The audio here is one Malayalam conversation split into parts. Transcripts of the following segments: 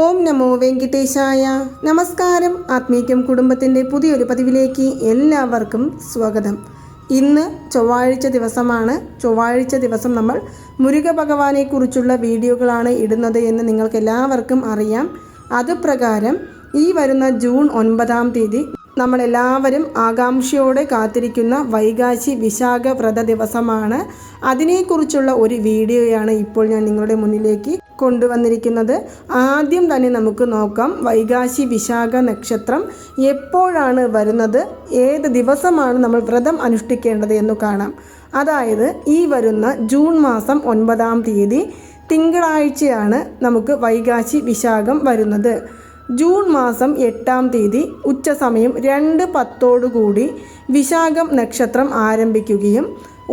ഓം നമോ വെങ്കിട്ടേശായ. നമസ്കാരം. ആത്മീക്യം കുടുംബത്തിന്റെ പുതിയൊരു പതിവിലേക്ക് എല്ലാവർക്കും സ്വാഗതം. ഇന്ന് ചൊവ്വാഴ്ച ദിവസമാണ്. ചൊവ്വാഴ്ച ദിവസം നമ്മൾ മുരുക ഭഗവാനെക്കുറിച്ചുള്ള വീഡിയോകളാണ് ഇടുന്നത് എന്ന് നിങ്ങൾക്ക് എല്ലാവർക്കും അറിയാം. അതുപ്രകാരം ഈ വരുന്ന ജൂൺ ഒൻപതാം തീയതി നമ്മളെല്ലാവരും ആകാംക്ഷയോടെ കാത്തിരിക്കുന്ന വൈകാശി വിശാഖ വ്രത ദിവസമാണ്. അതിനെക്കുറിച്ചുള്ള ഒരു വീഡിയോയാണ് ഇപ്പോൾ ഞാൻ നിങ്ങളുടെ മുന്നിലേക്ക് കൊണ്ടുവന്നിരിക്കുന്നത്. ആദ്യം തന്നെ നമുക്ക് നോക്കാം വൈകാശി വിശാഖ നക്ഷത്രം എപ്പോഴാണ് വരുന്നത്? ഏത് ദിവസമാണ് നമ്മൾ വ്രതം അനുഷ്ഠിക്കേണ്ടത് എന്ന് കാണാം. അതായത് ഈ വരുന്ന ജൂൺ മാസം ഒൻപതാം തീയതി തിങ്കളാഴ്ചയാണ് നമുക്ക് വൈകാശി വിശാഖം വരുന്നത്. ജൂൺ മാസം എട്ടാം തീയതി ഉച്ച സമയം രണ്ട് പത്തോടുകൂടി വിശാഖം നക്ഷത്രം ആരംഭിക്കുകയും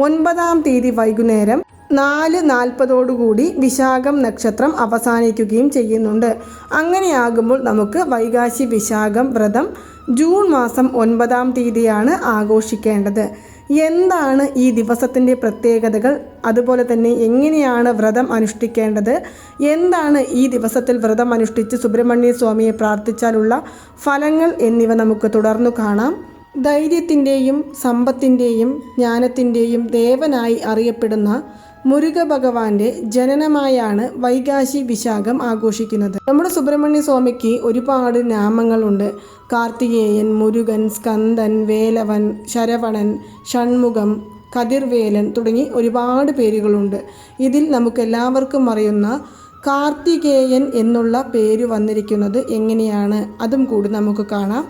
ഒൻപതാം തീയതി വൈകുന്നേരം നാല് നാൽപ്പതോടുകൂടി വിശാഖം നക്ഷത്രം അവസാനിക്കുകയും ചെയ്യുന്നുണ്ട്. അങ്ങനെയാകുമ്പോൾ നമുക്ക് വൈകാശി വിശാഖം വ്രതം ജൂൺ മാസം ഒൻപതാം തീയതിയാണ് ആഘോഷിക്കേണ്ടത്. എന്താണ് ഈ ദിവസത്തിന്റെ പ്രത്യേകതകൾ? അതുപോലെ തന്നെ എങ്ങനെയാണ് വ്രതം അനുഷ്ഠിക്കേണ്ടത്? എന്താണ് ഈ ദിവസത്തിൽ വ്രതം അനുഷ്ഠിച്ച് സുബ്രഹ്മണ്യ സ്വാമിയെ പ്രാർത്ഥിച്ചാലുള്ള ഫലങ്ങൾ എന്നിവ നമുക്ക് തുടർന്നു കാണാം. ധൈര്യത്തിന്റെയും സമ്പത്തിന്റെയും ജ്ഞാനത്തിന്റെയും ദേവനായി അറിയപ്പെടുന്ന മുരുക ഭഗവാന്റെ ജനനമായാണ് വൈകാശി വിശാഖം ആഘോഷിക്കുന്നത്. നമ്മുടെ സുബ്രഹ്മണ്യ സ്വാമിക്ക് ഒരുപാട് നാമങ്ങളുണ്ട്. കാർത്തികേയൻ മുരുകൻ സ്കന്ദൻ വേലവൻ ശരവണൻ ഷൺമുഖം കതിർവേലൻ തുടങ്ങി ഒരുപാട് പേരുകളുണ്ട്. ഇതിൽ നമുക്കെല്ലാവർക്കും അറിയുന്ന കാർത്തികേയൻ എന്നുള്ള പേര് വന്നിരിക്കുന്നത് എങ്ങനെയാണ്? അതും കൂടി നമുക്ക് കാണാം.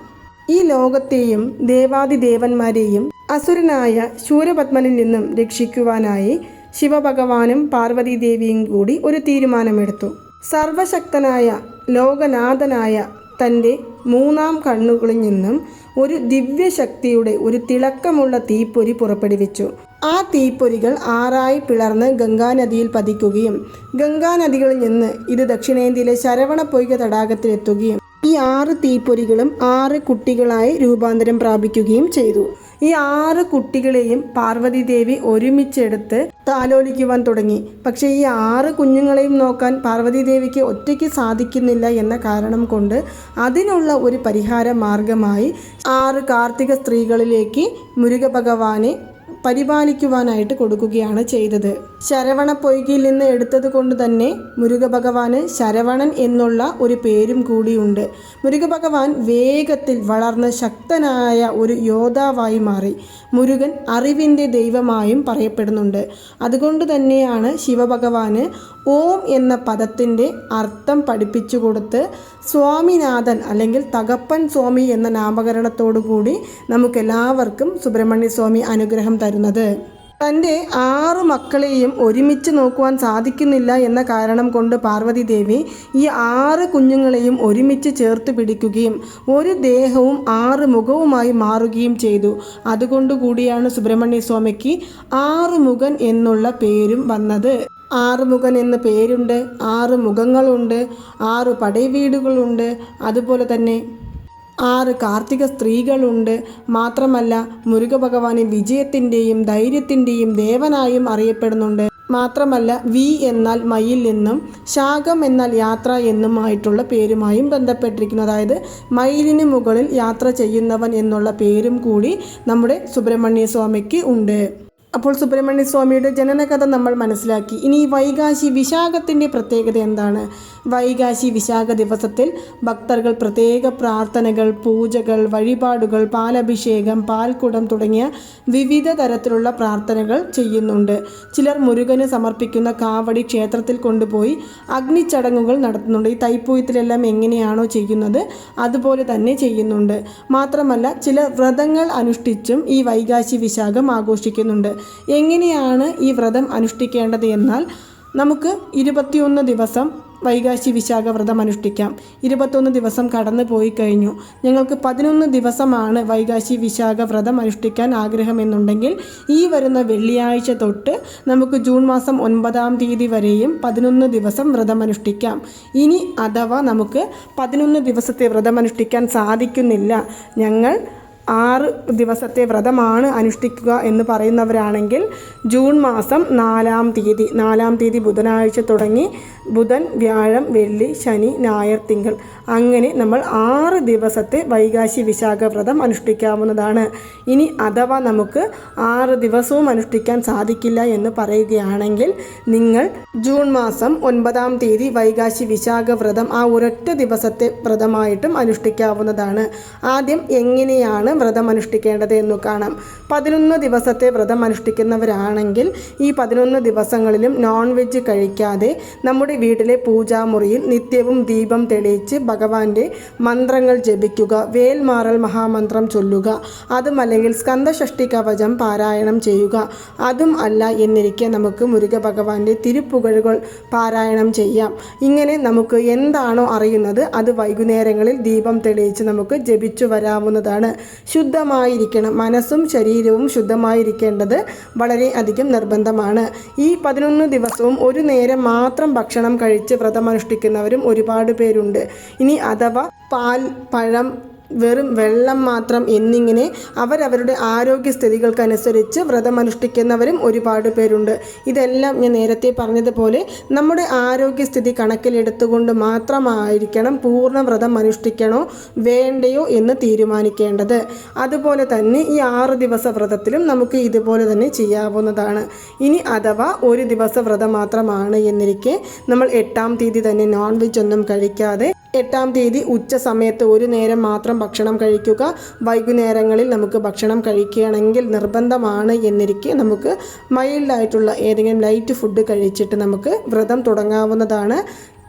ഈ ലോകത്തെയും ദേവാദിദേവന്മാരെയും അസുരനായ ശൂരപത്മനിൽ നിന്നും രക്ഷിക്കുവാനായി ശിവഭഗവാനും പാർവതീദേവിയും കൂടി ഒരു തീരുമാനമെടുത്തു. സർവശക്തനായ ലോകനാഥനായ തന്റെ മൂന്നാം കണ്ണുകളിൽ നിന്നും ഒരു ദിവ്യശക്തിയുടെ ഒരു തിളക്കമുള്ള തീപ്പൊരി പുറപ്പെടുവിച്ചു. ആ തീപ്പൊരികൾ ആറായി പിളർന്ന് ഗംഗാനദിയിൽ പതിക്കുകയും ഗംഗാനദികളിൽ നിന്ന് ഇത് ദക്ഷിണേന്ത്യയിലെ ശരവണ പൊയ്ക തടാകത്തിലെത്തുകയും ഈ ആറ് തീപ്പൊരികളും ആറ് കുട്ടികളായി രൂപാന്തരം പ്രാപിക്കുകയും ചെയ്തു. ഈ ആറ് കുട്ടികളെയും പാർവതി ദേവി ഒരുമിച്ചെടുത്ത് താലോലിക്കുവാൻ തുടങ്ങി. പക്ഷേ ഈ ആറ് കുഞ്ഞുങ്ങളെയും നോക്കാൻ പാർവതി ദേവിക്ക് ഒറ്റയ്ക്ക് സാധിക്കുന്നില്ല എന്ന കാരണം കൊണ്ട് അതിനുള്ള ഒരു പരിഹാര മാർഗമായി ആറ് കാർത്തിക സ്ത്രീകളിലേക്ക് മുരുക ഭഗവാനെ പരിപാലിക്കുവാനായിട്ട് കൊടുക്കുകയാണ് ചെയ്തത്. ശരവണ പൊയ്കിൽ നിന്ന് എടുത്തത് കൊണ്ട് തന്നെ മുരുകഭഗവാന് ശരവണൻ എന്നുള്ള ഒരു പേരും കൂടിയുണ്ട്. മുരുകഭഗവാൻ വേഗത്തിൽ വളർന്ന് ശക്തനായ ഒരു യോദ്ധാവായി മാറി. മുരുകൻ അറിവിന്റെ ദൈവമായും പറയപ്പെടുന്നുണ്ട്. അതുകൊണ്ട് തന്നെയാണ് ശിവഭഗവാന് ഓം എന്ന പദത്തിന്റെ അർത്ഥം പഠിപ്പിച്ചു കൊടുത്ത് സ്വാമിനാഥൻ അല്ലെങ്കിൽ തകപ്പൻ സ്വാമി എന്ന നാമകരണത്തോടു കൂടി നമുക്കെല്ലാവർക്കും സുബ്രഹ്മണ്യ സ്വാമി അനുഗ്രഹം തരുന്നത്. തന്റെ ആറു മക്കളെയും ഒരുമിച്ച് നോക്കുവാൻ സാധിക്കുന്നില്ല എന്ന കാരണം കൊണ്ട് പാർവതി ദേവി ഈ ആറ് കുഞ്ഞുങ്ങളെയും ഒരുമിച്ച് ചേർത്ത് പിടിക്കുകയും ഒരു ദേഹവും ആറ് മുഖവുമായി മാറുകയും ചെയ്തു. അതുകൊണ്ടുകൂടിയാണ് സുബ്രഹ്മണ്യ സ്വാമിക്ക് ആറുമുഖൻ എന്നുള്ള പേരും വന്നത്. ആറുമുഖൻ എന്ന പേരുണ്ട് ആറ് മുഖങ്ങളുണ്ട് ആറ് പടയവീടുകളുണ്ട് അതുപോലെ തന്നെ ആറ് കാർത്തിക സ്ത്രീകളുണ്ട്. മാത്രമല്ല മുരുക ഭഗവാനെ വിജയത്തിന്റെയും ധൈര്യത്തിന്റെയും ദേവനായും അറിയപ്പെടുന്നുണ്ട്. മാത്രമല്ല വി എന്നാൽ മയിൽ എന്നും ശാഖം എന്നാൽ യാത്ര എന്നുമായിട്ടുള്ള പേരുമായും ബന്ധപ്പെട്ടിരിക്കുന്നു. അതായത് മയിലിന് മുകളിൽ യാത്ര ചെയ്യുന്നവൻ എന്നുള്ള പേരും കൂടി നമ്മുടെ സുബ്രഹ്മണ്യ സ്വാമിക്ക് ഉണ്ട്. അപ്പോൾ സുബ്രഹ്മണ്യ സ്വാമിയുടെ ജനനകഥ നമ്മൾ മനസ്സിലാക്കി. ഇനി വൈകാശി വിശാഖത്തിന്റെ പ്രത്യേകത എന്താണ്? വൈകാശി വിശാഖ ദിവസത്തിൽ ഭക്തർകൾ പ്രത്യേക പ്രാർത്ഥനകൾ പൂജകൾ വഴിപാടുകൾ പാലഭിഷേകം പാൽക്കുടം തുടങ്ങിയ വിവിധ തരത്തിലുള്ള പ്രാർത്ഥനകൾ ചെയ്യുന്നുണ്ട്. ചിലർ മുരുകന് സമർപ്പിക്കുന്ന കാവടി ക്ഷേത്രത്തിൽ കൊണ്ടുപോയി അഗ്നിച്ചടങ്ങുകൾ നടത്തുന്നുണ്ട്. ഈ തൈപ്പൂയത്തിലെല്ലാം എങ്ങനെയാണോ ചെയ്യുന്നത് അതുപോലെ തന്നെ ചെയ്യുന്നുണ്ട്. മാത്രമല്ല ചില വ്രതങ്ങൾ അനുഷ്ഠിച്ചും ഈ വൈകാശി വിശാഖം ആഘോഷിക്കുന്നുണ്ട്. എങ്ങനെയാണ് ഈ വ്രതം അനുഷ്ഠിക്കേണ്ടത് എന്നാൽ നമുക്ക് ഇരുപത്തിയൊന്ന് ദിവസം വൈകാശി വിശാഖ വ്രതം അനുഷ്ഠിക്കാം. ഇരുപത്തൊന്ന് ദിവസം കടന്നു പോയി കഴിഞ്ഞു. ഞങ്ങൾക്ക് പതിനൊന്ന് ദിവസമാണ് വൈകാശി വിശാഖ വ്രതം അനുഷ്ഠിക്കാൻ ആഗ്രഹമെന്നുണ്ടെങ്കിൽ ഈ വരുന്ന വെള്ളിയാഴ്ച തൊട്ട് നമുക്ക് ജൂൺ മാസം ഒൻപതാം തീയതി വരെയും പതിനൊന്ന് ദിവസം വ്രതം അനുഷ്ഠിക്കാം. ഇനി അഥവാ നമുക്ക് പതിനൊന്ന് ദിവസത്തെ വ്രതം അനുഷ്ഠിക്കാൻ സാധിക്കുന്നില്ല ഞങ്ങൾ ആറ് ദിവസത്തെ വ്രതമാണ് അനുഷ്ഠിക്കുക എന്ന് പറയുന്നവരാണെങ്കിൽ ജൂൺ മാസം നാലാം തീയതി നാലാം തീയതി ബുധനാഴ്ച തുടങ്ങി ബുധൻ വ്യാഴം വെള്ളി ശനി ഞായർ തിങ്കൾ. അങ്ങനെ നമ്മൾ ആറ് ദിവസത്തെ വൈകാശി വിശാഖ വ്രതം അനുഷ്ഠിക്കാവുന്നതാണ്. ഇനി അഥവാ നമുക്ക് ആറ് ദിവസവും അനുഷ്ഠിക്കാൻ സാധിക്കില്ല എന്ന് പറയുകയാണെങ്കിൽ നിങ്ങൾ ജൂൺ മാസം ഒൻപതാം തീയതി വൈകാശി വിശാഖ വ്രതം ആ ഒരൊറ്റ ദിവസത്തെ വ്രതമായിട്ടും അനുഷ്ഠിക്കാവുന്നതാണ്. ആദ്യം എങ്ങനെയാണ് വ്രതം അനുഷ്ഠിക്കേണ്ടത് എന്ന് കാണാം. പതിനൊന്ന് ദിവസത്തെ വ്രതം അനുഷ്ഠിക്കുന്നവരാണെങ്കിൽ ഈ പതിനൊന്ന് ദിവസങ്ങളിലും നോൺ വെജ് കഴിക്കാതെ നമ്മുടെ വീട്ടിലെ പൂജാമുറിയിൽ നിത്യവും ദീപം തെളിയിച്ച് ഭഗവാന്റെ മന്ത്രങ്ങൾ ജപിക്കുക വേൽമാറൽ മഹാമന്ത്രം ചൊല്ലുക അതും അല്ലെങ്കിൽ സ്കന്ദഷഷ്ടി കവചം പാരായണം ചെയ്യുക അതും അല്ല എന്നിരിക്കെ നമുക്ക് മുരുക ഭഗവാന്റെ തിരുപ്പുകഴുകൾ പാരായണം ചെയ്യാം. ഇങ്ങനെ നമുക്ക് എന്താണോ അറിയുന്നത് അത് വൈകുന്നേരങ്ങളിൽ ദീപം തെളിയിച്ച് നമുക്ക് ജപിച്ചു വരാവുന്നതാണ്. ശുദ്ധമായിരിക്കണം. മനസ്സും ശരീരവും ശുദ്ധമായിരിക്കേണ്ടത് വളരെ അധികം നിർബന്ധമാണ്. ഈ പതിനൊന്ന് ദിവസവും ഒരു നേരം മാത്രം ഭക്ഷണം കഴിച്ച് വ്രതമനുഷ്ഠിക്കുന്നവരും ഒരുപാട് പേരുണ്ട്. ഇനി അഥവാ പാൽ പഴം വെറും വെള്ളം മാത്രം എന്നിങ്ങനെ അവരവരുടെ ആരോഗ്യസ്ഥിതികൾക്കനുസരിച്ച് വ്രതമനുഷ്ഠിക്കുന്നവരും ഒരുപാട് പേരുണ്ട്. ഇതെല്ലാം ഞാൻ നേരത്തെ പറഞ്ഞതുപോലെ നമ്മുടെ ആരോഗ്യസ്ഥിതി കണക്കിലെടുത്തുകൊണ്ട് മാത്രമായിരിക്കണം പൂർണ വ്രതം അനുഷ്ഠിക്കണോ വേണ്ടയോ എന്ന് തീരുമാനിക്കേണ്ടത്. അതുപോലെ തന്നെ ഈ ആറ് ദിവസ വ്രതത്തിലും നമുക്ക് ഇതുപോലെ തന്നെ ചെയ്യാവുന്നതാണ്. ഇനി അഥവാ ഒരു ദിവസ വ്രതം മാത്രമാണ് എന്നിരിക്കെ നമ്മൾ എട്ടാം തീയതി തന്നെ നോൺ വെജ് ഒന്നും കഴിക്കാതെ എട്ടാം തീയതി ഉച്ച സമയത്ത് ഒരു നേരം മാത്രം ഭക്ഷണം കഴിക്കുക. വൈകുന്നേരങ്ങളിൽ നമുക്ക് ഭക്ഷണം കഴിക്കുകയാണെങ്കിൽ നിർബന്ധമാണ് എന്നിരിക്കെ നമുക്ക് മൈൽഡായിട്ടുള്ള ഏതെങ്കിലും ലൈറ്റ് ഫുഡ് കഴിച്ചിട്ട് നമുക്ക് വ്രതം തുടങ്ങാവുന്നതാണ്.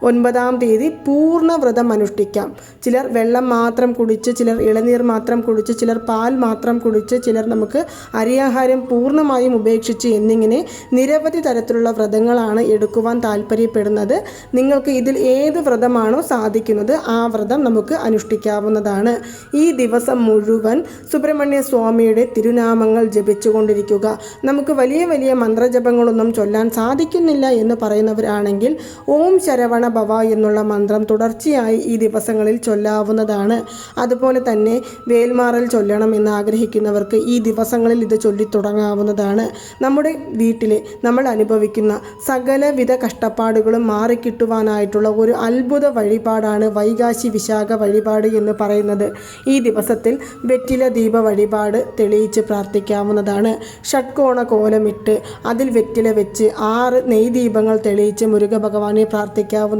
ഒൻപതാം തീയതി പൂർണ വ്രതം അനുഷ്ഠിക്കാം. ചിലർ വെള്ളം മാത്രം കുടിച്ച് ചിലർ ഇളനീർ മാത്രം കുടിച്ച് ചിലർ പാൽ മാത്രം കുടിച്ച് ചിലർ നമുക്ക് അരിയാഹാരം പൂർണമായും ഉപേക്ഷിച്ച് എന്നിങ്ങനെ നിരവധി തരത്തിലുള്ള വ്രതങ്ങളാണ് എടുക്കുവാൻ താല്പര്യപ്പെടുന്നത്. നിങ്ങൾക്ക് ഇതിൽ ഏത് വ്രതമാണോ സാധിക്കുന്നത് ആ വ്രതം നമുക്ക് അനുഷ്ഠിക്കാവുന്നതാണ്. ഈ ദിവസം മുഴുവൻ സുബ്രഹ്മണ്യ സ്വാമിയുടെ തിരുനാമങ്ങൾ ജപിച്ചുകൊണ്ടിരിക്കുക. നമുക്ക് വലിയ വലിയ മന്ത്രജപങ്ങളൊന്നും ചൊല്ലാൻ സാധിക്കുന്നില്ല എന്ന് പറയുന്നവരാണെങ്കിൽ ഓം ശരവണ ഭവ എന്നുള്ള മന്ത്രം തുടർച്ചയായി ഈ ദിവസങ്ങളിൽ ചൊല്ലാവുന്നതാണ്. അതുപോലെ തന്നെ വേൽമാറൽ ചൊല്ലണം എന്ന് ആഗ്രഹിക്കുന്നവർക്ക് ഈ ദിവസങ്ങളിൽ ഇത് ചൊല്ലി തുടങ്ങാവുന്നതാണ്. നമ്മുടെ വീട്ടിലെ നമ്മൾ അനുഭവിക്കുന്ന സകലവിധ കഷ്ടപ്പാടുകളും മാറിക്കിട്ടുവാനായിട്ടുള്ള ഒരു അത്ഭുത വഴിപാടാണ് വൈകാശി വിശാഖ വഴിപാട് എന്ന് പറയുന്നത്. ഈ ദിവസത്തിൽ വെറ്റില ദീപ വഴിപാട് തെളിയിച്ച് പ്രാർത്ഥിക്കാവുന്നതാണ്. ഷഡ്കോണ കോലമിട്ട് അതിൽ വെറ്റില വെച്ച് ആറ് നെയ് ദീപങ്ങൾ തെളിയിച്ച് മുരുക ഭഗവാനെ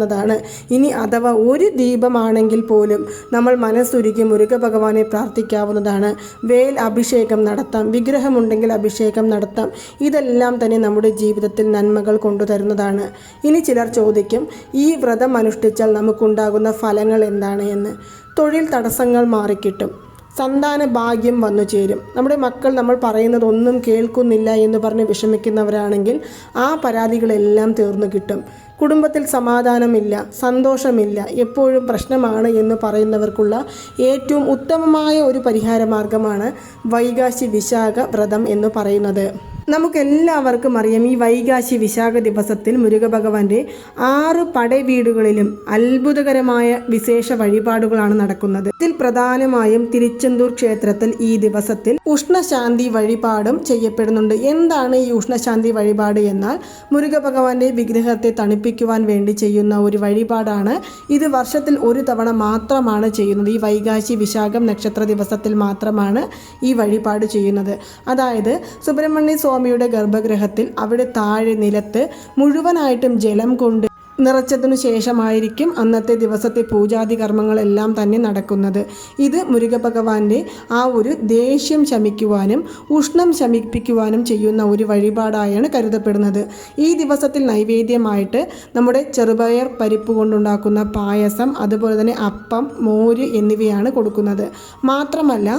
പ്രാർത്ഥിക്കാവുന്നതാണ് ഇനി അഥവാ ഒരു ദീപമാണെങ്കിൽ പോലും നമ്മൾ മനസ്സുരുക്കി മുരുക ഭഗവാനെ പ്രാർത്ഥിക്കാവുന്നതാണ്. വേൽ അഭിഷേകം നടത്താം വിഗ്രഹമുണ്ടെങ്കിൽ അഭിഷേകം നടത്താം. ഇതെല്ലാം തന്നെ നമ്മുടെ ജീവിതത്തിൽ നന്മകൾ കൊണ്ടുതരുന്നതാണ് ഇനി ചിലർ ചോദിക്കും ഈ വ്രതം അനുഷ്ഠിച്ചാൽ നമുക്കുണ്ടാകുന്ന ഫലങ്ങൾ എന്താണ് എന്ന്. തൊഴിൽ തടസ്സങ്ങൾ മാറിക്കിട്ടും. സന്താന ഭാഗ്യം വന്നു ചേരും. നമ്മുടെ മക്കൾ നമ്മൾ പറയുന്നത് ഒന്നും കേൾക്കുന്നില്ല എന്ന് പറഞ്ഞ് വിഷമിക്കുന്നവരാണെങ്കിൽ ആ പരാതികളെല്ലാം തീർന്നു കിട്ടും. കുടുംബത്തിൽ സമാധാനമില്ല സന്തോഷമില്ല എപ്പോഴും പ്രശ്നമാണ് എന്ന് പറയുന്നവർക്കുള്ള ഏറ്റവും ഉത്തമമായ ഒരു പരിഹാര മാർഗമാണ് വൈകാശി വിശാഖ വ്രതം എന്ന് പറയുന്നത്. നമുക്കെല്ലാവർക്കും അറിയാം ഈ വൈകാശി വിശാഖ ദിവസത്തിൽ മുരുകഭഗവാന്റെ ആറ് പടവീടുകളിലും അത്ഭുതകരമായ വിശേഷ വഴിപാടുകളാണ് നടക്കുന്നത്. ഇതിൽ പ്രധാനമായും തിരുച്ചെന്തൂർ ക്ഷേത്രത്തിൽ ഈ ദിവസത്തിൽ ഉഷ്ണശാന്തി വഴിപാടും ചെയ്യപ്പെടുന്നുണ്ട്. എന്താണ് ഈ ഉഷ്ണശാന്തി വഴിപാട് എന്നാൽ മുരുകഭഗവാന്റെ വിഗ്രഹത്തെ തണുപ്പിക്കുവാൻ വേണ്ടി ചെയ്യുന്ന ഒരു വഴിപാടാണ്. ഇത് വർഷത്തിൽ ഒരു തവണ മാത്രമാണ് ചെയ്യുന്നത്. ഈ വൈകാശി വിശാഖം നക്ഷത്ര ദിവസത്തിൽ മാത്രമാണ് ഈ വഴിപാട് ചെയ്യുന്നത്. അതായത് സുബ്രഹ്മണ്യ സ്വാമിയുടെ ഗർഭഗൃഹത്തിൽ അവിടെ താഴെ നിലത്ത് മുഴുവനായിട്ടും ജലം കൊണ്ട് നിറച്ചതിനു ശേഷമായിരിക്കും അന്നത്തെ ദിവസത്തെ പൂജാതി കർമ്മങ്ങളെല്ലാം തന്നെ നടക്കുന്നത്. ഇത് മുരുക ഭഗവാന്റെ ആ ഒരു ദേഷ്യം ശമിക്കുവാനും ഉഷ്ണം ശമിപ്പിക്കുവാനും ചെയ്യുന്ന ഒരു വഴിപാടായാണ് കരുതപ്പെടുന്നത്. ഈ ദിവസത്തിൽ നൈവേദ്യമായിട്ട് നമ്മുടെ ചെറുപയർ പരിപ്പ് കൊണ്ടുണ്ടാക്കുന്ന പായസം അതുപോലെ തന്നെ അപ്പം മോര് എന്നിവയാണ് കൊടുക്കുന്നത്. മാത്രമല്ല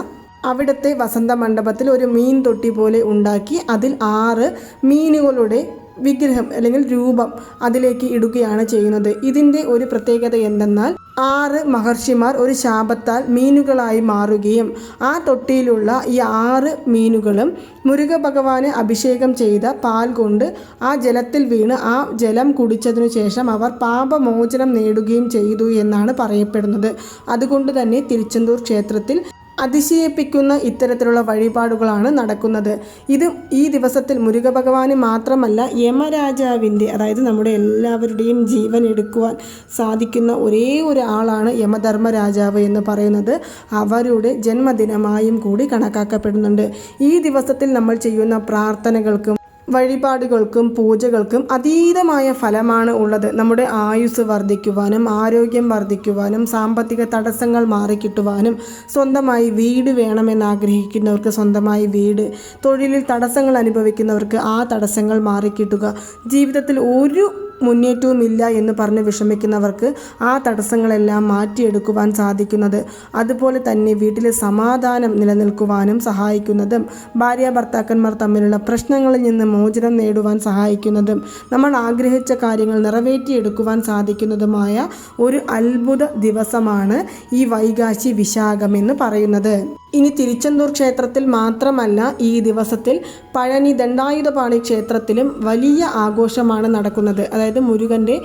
അവിടുത്തെ വസന്ത മണ്ഡപത്തിൽ ഒരു മീൻ തൊട്ടി പോലെ ഉണ്ടാക്കി അതിൽ ആറ് മീനുകളുടെ വിഗ്രഹം അല്ലെങ്കിൽ രൂപം അതിലേക്ക് ഇടുകയാണ് ചെയ്യുന്നത്. ഇതിന്റെ ഒരു പ്രത്യേകത എന്തെന്നാൽ ആറ് മഹർഷിമാർ ഒരു ശാപത്താൽ മീനുകളായി മാറുകയും ആ തൊട്ടിയിലുള്ള ഈ ആറ് മീനുകളും മുരുക ഭഗവാന് അഭിഷേകം ചെയ്ത പാൽ കൊണ്ട് ആ ജലത്തിൽ വീണ് ആ ജലം കുടിച്ചതിനു ശേഷം അവർ പാപമോചനം നേടുകയും ചെയ്തു എന്നാണ് പറയപ്പെടുന്നത്. അതുകൊണ്ട് തന്നെ തിരുച്ചെന്തൂർ ക്ഷേത്രത്തിൽ അതിശയിപ്പിക്കുന്ന ഇത്തരത്തിലുള്ള വഴിപാടുകളാണ് നടക്കുന്നത്. ഇത് ഈ ദിവസത്തിൽ മുരുക ഭഗവാന് മാത്രമല്ല യമരാജാവിന്റെ അതായത് നമ്മുടെ എല്ലാവരുടെയും ജീവൻ എടുക്കുവാൻ സാധിക്കുന്ന ഒരേ ഒരു ആളാണ് യമധർമ്മ രാജാവ് എന്ന് പറയുന്നത്. അവരുടെ ജന്മദിനമായും കൂടി കണക്കാക്കപ്പെടുന്നുണ്ട്. ഈ ദിവസത്തിൽ നമ്മൾ ചെയ്യുന്ന പ്രാർത്ഥനകൾക്കും വഴിപാടുകൾക്കും പൂജകൾക്കും അതീതമായ ഫലമാണ് ഉള്ളത്. നമ്മുടെ ആയുസ് വർദ്ധിക്കുവാനും ആരോഗ്യം വർദ്ധിക്കുവാനും സാമ്പത്തിക തടസ്സങ്ങൾ മാറിക്കിട്ടുവാനും സ്വന്തമായി വീട് വേണമെന്ന് ആഗ്രഹിക്കുന്നവർക്ക് സ്വന്തമായി വീട് തൊഴിലിൽ തടസ്സങ്ങൾ അനുഭവിക്കുന്നവർക്ക് ആ തടസ്സങ്ങൾ മാറിക്കിട്ടുക. ജീവിതത്തിൽ ഒരു മുന്നേറ്റവുമില്ല എന്ന് പറഞ്ഞ് വിഷമിക്കുന്നവർക്ക് ആ തടസ്സങ്ങളെല്ലാം മാറ്റിയെടുക്കുവാൻ സാധിക്കുന്നത്. അതുപോലെ തന്നെ വീട്ടിലെ സമാധാനം നിലനിൽക്കുവാനും സഹായിക്കുന്നതും ഭാര്യ ഭർത്താക്കന്മാർ തമ്മിലുള്ള പ്രശ്നങ്ങളിൽ നിന്ന് മോചനം നേടുവാൻ സഹായിക്കുന്നതും നമ്മൾ ആഗ്രഹിച്ച കാര്യങ്ങൾ നിറവേറ്റിയെടുക്കുവാൻ സാധിക്കുന്നതുമായ ഒരു അത്ഭുത ദിവസമാണ് ഈ വൈകാശി വിശാഖം എന്ന് പറയുന്നത്. ഇനി തിരുച്ചെന്തൂർ ക്ഷേത്രത്തിൽ മാത്രമല്ല ഈ ദിവസത്തിൽ പഴനി ദണ്ഡായുധപാണി ക്ഷേത്രത്തിലും വലിയ ആഘോഷമാണ് നടക്കുന്നത്. അതായത് മുരുകന്റെ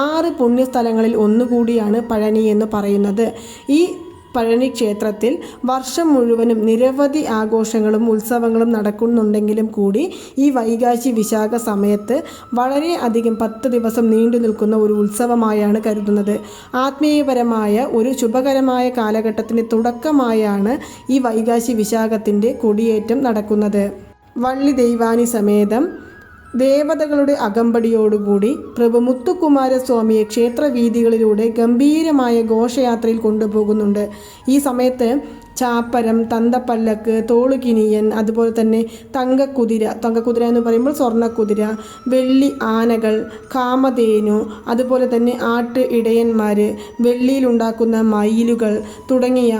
ആറ് പുണ്യസ്ഥലങ്ങളിൽ ഒന്നുകൂടിയാണ് പഴനി എന്ന് പറയുന്നത്. ഈ പഴനി ക്ഷേത്രത്തിൽ വർഷം മുഴുവനും നിരവധി ആഘോഷങ്ങളും ഉത്സവങ്ങളും നടക്കുന്നുണ്ടെങ്കിലും കൂടി ഈ വൈകാശി വിശാഖ സമയത്ത് വളരെ അധികം പത്ത് ദിവസം നീണ്ടു നിൽക്കുന്ന ഒരു ഉത്സവമായാണ് കരുതുന്നത്. ആത്മീയപരമായ ഒരു ശുഭകരമായ കാലഘട്ടത്തിന് തുടക്കമായാണ് ഈ വൈകാശി വിശാഖത്തിന്റെ കൊടിയേറ്റം നടക്കുന്നത്. വള്ളി ദൈവാനി സമേതം ദേവതകളുടെ അകമ്പടിയോടുകൂടി പ്രഭു മുത്തുകുമാരസ്വാമിയെ ക്ഷേത്രവീഥികളിലൂടെ ഗംഭീരമായ ഘോഷയാത്രയിൽ കൊണ്ടുപോകുന്നുണ്ട്. ഈ സമയത്ത് ചാപ്പരം തന്തപ്പല്ലക്ക് തോളുകിനിയൻ അതുപോലെ തന്നെ തങ്കക്കുതിര തങ്കക്കുതിര എന്ന് പറയുമ്പോൾ സ്വർണക്കുതിര വെള്ളി ആനകൾ കാമധേനു അതുപോലെ തന്നെ ആട്ട് ഇടയന്മാർ വെള്ളിയിലുണ്ടാക്കുന്ന മയിലുകൾ തുടങ്ങിയ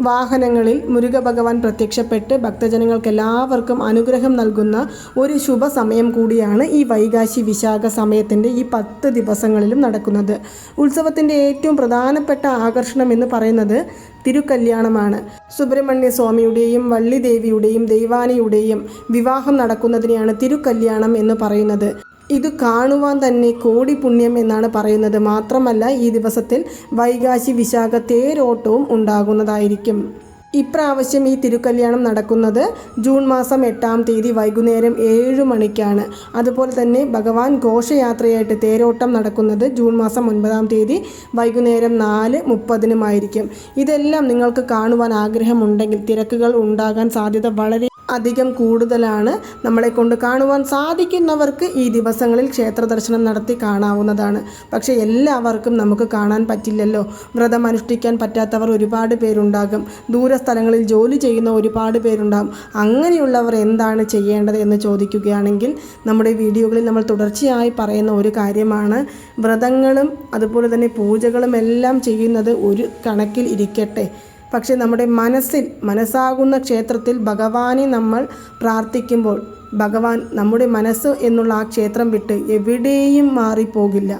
വാഹനങ്ങളിൽ മുരുക ഭഗവാൻ പ്രത്യക്ഷപ്പെട്ട് ഭക്തജനങ്ങൾക്ക് എല്ലാവർക്കും അനുഗ്രഹം നൽകുന്ന ഒരു ശുഭ സമയം കൂടിയാണ് ഈ വൈകാശി വിശാഖ സമയത്തിന്റെ ഈ പത്ത് ദിവസങ്ങളിലും നടക്കുന്നത്. ഉത്സവത്തിന്റെ ഏറ്റവും പ്രധാനപ്പെട്ട ആകർഷണം എന്ന് പറയുന്നത് തിരുക്കല്യാണമാണ്. സുബ്രഹ്മണ്യ സ്വാമിയുടെയും വള്ളിദേവിയുടെയും ദൈവാനിയുടെയും വിവാഹം നടക്കുന്നതിനെയാണ് തിരുക്കല്യാണം എന്ന് പറയുന്നത്. ഇത് കാണുവാൻ തന്നെ കോടി പുണ്യം എന്നാണ് പറയുന്നത്. മാത്രമല്ല ഈ ദിവസത്തിൽ വൈകാശി വിശാഖ തേരോട്ടവും ഉണ്ടാകുന്നതായിരിക്കും. ഇപ്രാവശ്യം ഈ തിരുക്കല്യാണം നടക്കുന്നത് ജൂൺ മാസം എട്ടാം തീയതി വൈകുന്നേരം ഏഴ് മണിക്കാണ്. അതുപോലെ തന്നെ ഭഗവാൻ ഘോഷയാത്രയായിട്ട് തേരോട്ടം നടക്കുന്നത് ജൂൺ മാസം ഒൻപതാം തീയതി വൈകുന്നേരം നാല് മുപ്പതിനുമായിരിക്കും. ഇതെല്ലാം നിങ്ങൾക്ക് കാണുവാൻ ആഗ്രഹമുണ്ടെങ്കിൽ തിരക്കുകൾ ഉണ്ടാകാൻ സാധ്യത വളരെ അധികം കൂടുതലാണ് നമ്മളെ കൊണ്ട് കാണുവാൻ സാധിക്കുന്നവർക്ക് ഈ ദിവസങ്ങളിൽ ക്ഷേത്ര ദർശനം നടത്തി കാണാവുന്നതാണ്. പക്ഷേ എല്ലാവർക്കും നമുക്ക് കാണാൻ പറ്റില്ലല്ലോ. വ്രതം അനുഷ്ഠിക്കാൻ പറ്റാത്തവർ ഒരുപാട് പേരുണ്ടാകും. ദൂരസ്ഥലങ്ങളിൽ ജോലി ചെയ്യുന്ന ഒരുപാട് പേരുണ്ടാകും. അങ്ങനെയുള്ളവർ എന്താണ് ചെയ്യേണ്ടത് എന്ന് ചോദിക്കുകയാണെങ്കിൽ നമ്മുടെ വീഡിയോകളിൽ നമ്മൾ തുടർച്ചയായി പറയുന്ന ഒരു കാര്യമാണ്. വ്രതങ്ങളും അതുപോലെ തന്നെ പൂജകളും എല്ലാം ചെയ്യുന്നത് ഒരു കണക്കിൽ ഇരിക്കട്ടെ. പക്ഷെ നമ്മുടെ മനസ്സിൽ മനസ്സാകുന്ന ക്ഷേത്രത്തിൽ ഭഗവാനെ നമ്മൾ പ്രാർത്ഥിക്കുമ്പോൾ ഭഗവാൻ നമ്മുടെ മനസ്സ് എന്നുള്ള ആ ക്ഷേത്രം വിട്ട് എവിടെയും മാറിപ്പോകില്ല.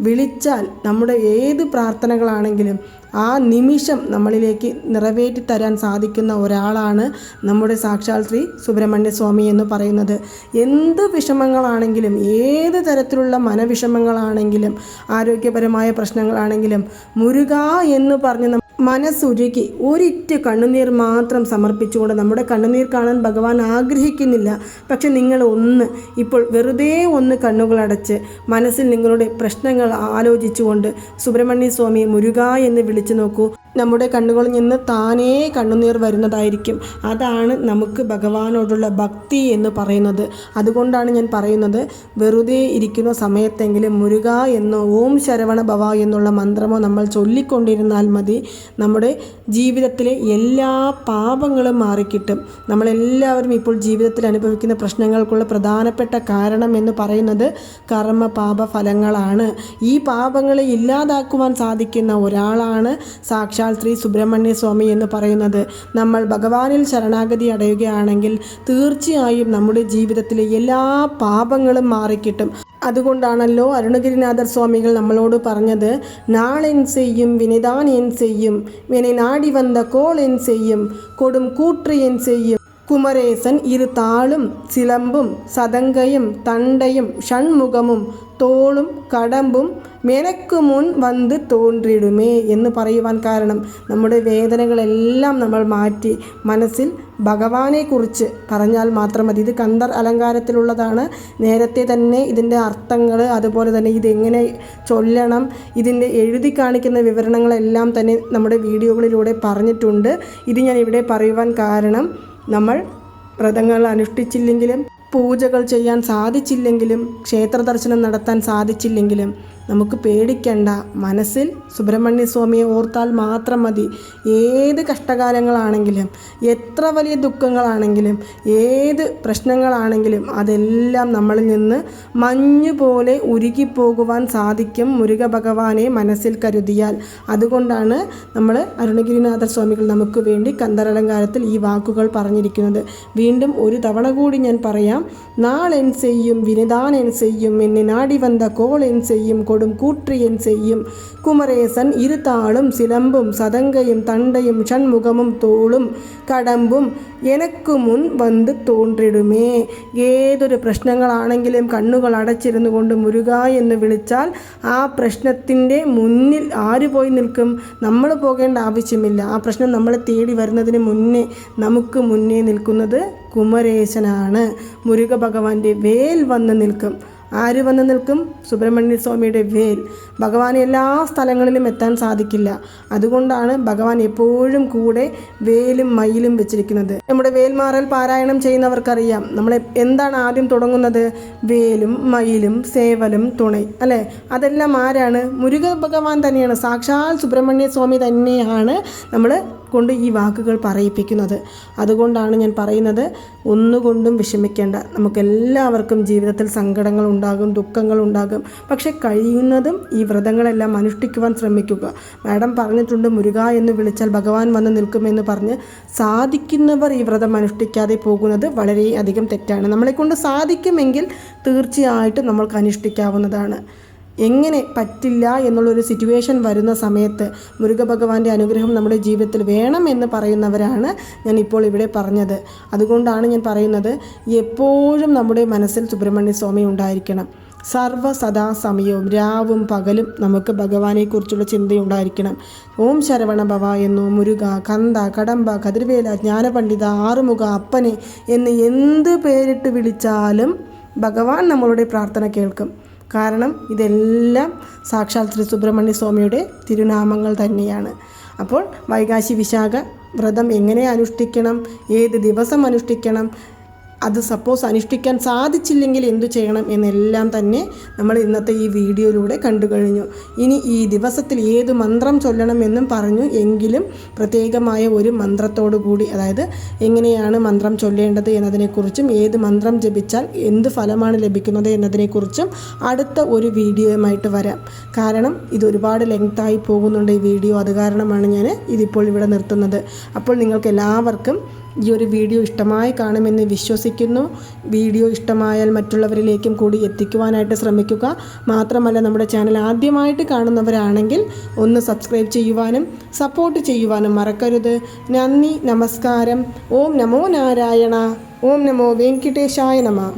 വിളിച്ചാൽ നമ്മുടെ ഏത് പ്രാർത്ഥനകളാണെങ്കിലും ആ നിമിഷം നമ്മളിലേക്ക് നിറവേറ്റി തരാൻ സാധിക്കുന്ന ഒരാളാണ് നമ്മുടെ സാക്ഷാൽ ശ്രീ സുബ്രഹ്മണ്യ സ്വാമി എന്ന് പറയുന്നത്. എന്ത് വിഷമങ്ങളാണെങ്കിലും ഏത് തരത്തിലുള്ള മനവിഷമങ്ങളാണെങ്കിലും ആരോഗ്യപരമായ പ്രശ്നങ്ങളാണെങ്കിലും മുരുക എന്ന് പറഞ്ഞ് മനസ്സുരുകി ഒരിറ്റ് കണ്ണുനീർ മാത്രം സമർപ്പിച്ചുകൊണ്ട് നമ്മുടെ കണ്ണുനീർ കാണാൻ ഭഗവാൻ ആഗ്രഹിക്കുന്നില്ല. പക്ഷെ നിങ്ങൾ ഒന്ന് ഇപ്പോൾ വെറുതെ ഒന്ന് കണ്ണുകളടച്ച് മനസ്സിൽ നിങ്ങളുടെ പ്രശ്നങ്ങൾ ആലോചിച്ചുകൊണ്ട് സുബ്രഹ്മണ്യ സ്വാമിയെ മുരുക എന്ന് വിളിച്ചു നോക്കൂ. നമ്മുടെ കണ്ണുകളിൽ നിന്ന് താനേ കണ്ണുനീർ വരുന്നതായിരിക്കും. അതാണ് നമുക്ക് ഭഗവാനോടുള്ള ഭക്തി എന്ന് പറയുന്നത്. അതുകൊണ്ടാണ് ഞാൻ പറയുന്നത് വെറുതെ ഇരിക്കുന്ന സമയത്തെങ്കിലും മുരുക എന്നോ ഓം ശരവണ ഭവ എന്നുള്ള മന്ത്രമോ നമ്മൾ ചൊല്ലിക്കൊണ്ടിരുന്നാൽ മതി. നമ്മുടെ ജീവിതത്തിലെ എല്ലാ പാപങ്ങളും മാറിക്കിട്ടും. നമ്മളെല്ലാവരും ഇപ്പോൾ ജീവിതത്തിൽ അനുഭവിക്കുന്ന പ്രശ്നങ്ങൾക്കുള്ള പ്രധാനപ്പെട്ട കാരണം എന്ന് പറയുന്നത് കർമ്മ പാപ ഫലങ്ങളാണ്. ഈ പാപങ്ങളെ ഇല്ലാതാക്കുവാൻ സാധിക്കുന്ന ഒരാളാണ് സാക്ഷാൽ ശ്രീ സുബ്രഹ്മണ്യ സ്വാമി എന്ന് പറയുന്നത് നമ്മൾ ഭഗവാനിൽ ശരണാഗതി അടയുകയാണെങ്കിൽ തീർച്ചയായും നമ്മുടെ ജീവിതത്തിലെ എല്ലാ പാപങ്ങളും മാറിക്കിട്ടും. അതുകൊണ്ടാണല്ലോ അരുണഗിരിനാഥർ സ്വാമികൾ നമ്മളോട് പറഞ്ഞത് നാളെൻ ചെയ്യും വിനിതാൻ എൻ ചെയ്യും വിനെ നാടി വന്ന കോൾ എൻ ചെയ്യും കൊടും കൂട്ട് എൻ ചെയ്യും. കുമരേസൻ ഇരു താളും സിലമ്പും സതങ്കയും തണ്ടയും ഷൺമുഖമും തോളും കടമ്പും മെനക്ക് മുൻ വന്ന് തോണ്ടിടുമേ എന്ന് പറയുവാൻ കാരണം നമ്മുടെ വേദനകളെല്ലാം നമ്മൾ മാറ്റി മനസ്സിൽ ഭഗവാനെക്കുറിച്ച് പറഞ്ഞാൽ മാത്രം മതി ഇത് കന്തർ അലങ്കാരത്തിലുള്ളതാണ്. നേരത്തെ തന്നെ ഇതിന്റെ അർത്ഥങ്ങൾ അതുപോലെ തന്നെ ഇതെങ്ങനെ ചൊല്ലണം ഇതിന്റെ എഴുതി കാണിക്കുന്ന വിവരണങ്ങളെല്ലാം തന്നെ നമ്മുടെ വീഡിയോകളിലൂടെ പറഞ്ഞിട്ടുണ്ട്. ഇത് ഞാൻ ഇവിടെ പറയുവാൻ കാരണം നമ്മൾ വ്രതങ്ങൾ അനുഷ്ഠിച്ചില്ലെങ്കിലും പൂജകൾ ചെയ്യാൻ സാധിച്ചില്ലെങ്കിലും ക്ഷേത്ര ദർശനം നടത്താൻ സാധിച്ചില്ലെങ്കിലും നമുക്ക് പേടിക്കണ്ട. മനസ്സിൽ സുബ്രഹ്മണ്യ സ്വാമിയെ ഓർത്താൽ മാത്രം മതി. ഏത് കഷ്ടകാലങ്ങളാണെങ്കിലും എത്ര വലിയ ദുഃഖങ്ങളാണെങ്കിലും ഏത് പ്രശ്നങ്ങളാണെങ്കിലും അതെല്ലാം നമ്മളിൽ നിന്ന് മഞ്ഞുപോലെ ഉരുകിപ്പോകുവാൻ സാധിക്കും മുരുക ഭഗവാനെ മനസ്സിൽ കരുതിയാൽ. അതുകൊണ്ടാണ് നമ്മൾ അരുണഗിരിനാഥ സ്വാമികൾ നമുക്ക് വേണ്ടി കന്തരലങ്കാരത്തിൽ ഈ വാക്കുകൾ പറഞ്ഞിരിക്കുന്നത്. വീണ്ടും ഒരു തവണ കൂടി ഞാൻ പറയാം. നാളെൻ ചെയ്യും വിനിതാനെൻ ചെയ്യും എന്നെ നാടി വന്ന കോളെൻ ചെയ്യും ஓடும் கூற்றியன் செய்யும் குமரேசன் இருதாளும் சிலம்பும் சதங்கையும் தண்டையும் சண்முகமும் தோளும் കടമ്പും എനക്ക് മുൻ വന്ന് തോன்றிടുമേ ഏതൊരു പ്രശ്നങ്ങളാണെങ്കിലും കണ്ണുകൾ അടച്ചിരുന്നു കൊണ്ട് മുരുക എന്ന് വിളിച്ചാൽ ആ പ്രശ്നത്തിന്റെ മുന്നിൽ ആര് പോയി നിൽക്കും? നമ്മൾ പോകേണ്ട ആവശ്യമില്ല. ആ പ്രശ്നം നമ്മളെ തേടി വരുന്നതിന് മുന്നേ നമുക്ക് മുന്നേ നിൽക്കുന്നത് കുമരേശനാണ്. മുരുക ഭഗവാന്റെ വേൽ വന്ന് നിൽക്കും. ആര് വന്ന് നിൽക്കും? സുബ്രഹ്മണ്യ സ്വാമിയുടെ വേൽ ഭഗവാൻ എല്ലാ സ്ഥലങ്ങളിലും എത്താൻ സാധിക്കില്ല. അതുകൊണ്ടാണ് ഭഗവാൻ എപ്പോഴും കൂടെ വേലും മയിലും വെച്ചിരിക്കുന്നത്. നമ്മുടെ വേൽമാറൽ പാരായണം ചെയ്യുന്നവർക്കറിയാം. നമ്മൾ എന്താണ് ആദ്യം തുടങ്ങുന്നത്? വേലും മയിലും സേവലും തുണൈ അല്ലേ? അതെല്ലാം ആരാണ്? മുരുക ഭഗവാൻ തന്നെയാണ്. സാക്ഷാൽ സുബ്രഹ്മണ്യ സ്വാമി തന്നെയാണ് നമ്മൾ കൊണ്ട് ഈ വാക്കുകൾ പറയിപ്പിക്കുന്നത്. അതുകൊണ്ടാണ് ഞാൻ പറയുന്നത് ഒന്നുകൊണ്ടും വിഷമിക്കേണ്ട. നമുക്കെല്ലാവർക്കും ജീവിതത്തിൽ സങ്കടങ്ങൾ ഉണ്ടാകും ദുഃഖങ്ങൾ ഉണ്ടാകും. പക്ഷെ കഴിയുന്നതും ഈ വ്രതങ്ങളെല്ലാം അനുഷ്ഠിക്കുവാൻ ശ്രമിക്കുക. മാഡം പറഞ്ഞിട്ടുണ്ട് മുരുക എന്ന് വിളിച്ചാൽ ഭഗവാൻ വന്ന് നിൽക്കുമെന്ന് പറഞ്ഞ് സാധിക്കുന്നവർ ഈ വ്രതം അനുഷ്ഠിക്കാതെ പോകുന്നത് വളരെയധികം തെറ്റാണ്. നമ്മളെക്കൊണ്ട് സാധിക്കുമെങ്കിൽ തീർച്ചയായിട്ടും നമ്മൾക്ക് അനുഷ്ഠിക്കാവുന്നതാണ്. എങ്ങനെ പറ്റില്ല എന്നുള്ളൊരു സിറ്റുവേഷൻ വരുന്ന സമയത്ത് മുരുകഭഗവാന്റെ അനുഗ്രഹം നമ്മുടെ ജീവിതത്തിൽ വേണം എന്ന് പറയുന്നവരാണ് ഞാൻ ഇപ്പോൾ ഇവിടെ പറഞ്ഞത്. അതുകൊണ്ടാണ് ഞാൻ പറയുന്നത് എപ്പോഴും നമ്മുടെ മനസ്സിൽ സുബ്രഹ്മണ്യ സ്വാമി ഉണ്ടായിരിക്കണം. സർവ സദാ സമയവും രാവും പകലും നമുക്ക് ഭഗവാനെക്കുറിച്ചുള്ള ചിന്തയുണ്ടായിരിക്കണം ഓം ശരവണ ഭവ എന്നോ മുരുക കന്ത കടമ്പ കതിർവേല ജ്ഞാനപണ്ഡിത ആറുമുഖ അപ്പനെ എന്ന് എന്ത് പേരിട്ട് വിളിച്ചാലും ഭഗവാൻ നമ്മളുടെ പ്രാർത്ഥന കേൾക്കും. കാരണം ഇതെല്ലാം സാക്ഷാൽ ശ്രീ സുബ്രഹ്മണ്യ സ്വാമിയുടെ തിരുനാമങ്ങൾ തന്നെയാണ്. അപ്പോൾ വൈകാശി വിശാഖ വ്രതം എങ്ങനെ അനുഷ്ഠിക്കണം? ഏത് ദിവസം അനുഷ്ഠിക്കണം? അത് സപ്പോസ് അനുഷ്ഠിക്കാൻ സാധിച്ചില്ലെങ്കിൽ എന്തു ചെയ്യണം എന്നെല്ലാം തന്നെ നമ്മൾ ഇന്നത്തെ ഈ വീഡിയോയിലൂടെ കണ്ടു കഴിഞ്ഞു. ഇനി ഈ ദിവസത്തിൽ ഏത് മന്ത്രം ചൊല്ലണമെന്നും പറഞ്ഞു എങ്കിലും പ്രത്യേകമായ ഒരു മന്ത്രത്തോടു കൂടി അതായത് എങ്ങനെയാണ് മന്ത്രം ചൊല്ലേണ്ടത് എന്നതിനെക്കുറിച്ചും ഏത് മന്ത്രം ജപിച്ചാൽ എന്ത് ഫലമാണ് ലഭിക്കുന്നത് എന്നതിനെക്കുറിച്ചും അടുത്ത ഒരു വീഡിയോയുമായിട്ട് വരാം. കാരണം ഇത് ഒരുപാട് ലെങ്തായി പോകുന്നുണ്ട് ഈ വീഡിയോ. അത് കാരണമാണ് ഞാൻ ഇതിപ്പോൾ ഇവിടെ നിർത്തുന്നത്. അപ്പോൾ നിങ്ങൾക്ക് എല്ലാവർക്കും ഈ ഒരു വീഡിയോ ഇഷ്ടമായി കാണുമെന്ന് വിശ്വസിക്കുന്നു. വീഡിയോ ഇഷ്ടമായാൽ മറ്റുള്ളവരിലേക്കും കൂടി എത്തിക്കുവാനായിട്ട് ശ്രമിക്കുക. മാത്രമല്ല നമ്മുടെ ചാനൽ ആദ്യമായിട്ട് കാണുന്നവരാണെങ്കിൽ ഒന്ന് സബ്സ്ക്രൈബ് ചെയ്യുവാനും സപ്പോർട്ട് ചെയ്യുവാനും മറക്കരുത്. നന്ദി നമസ്കാരം. ഓം നമോ നാരായണ. ഓം നമോ വെങ്കിട്ടേശായ നമ.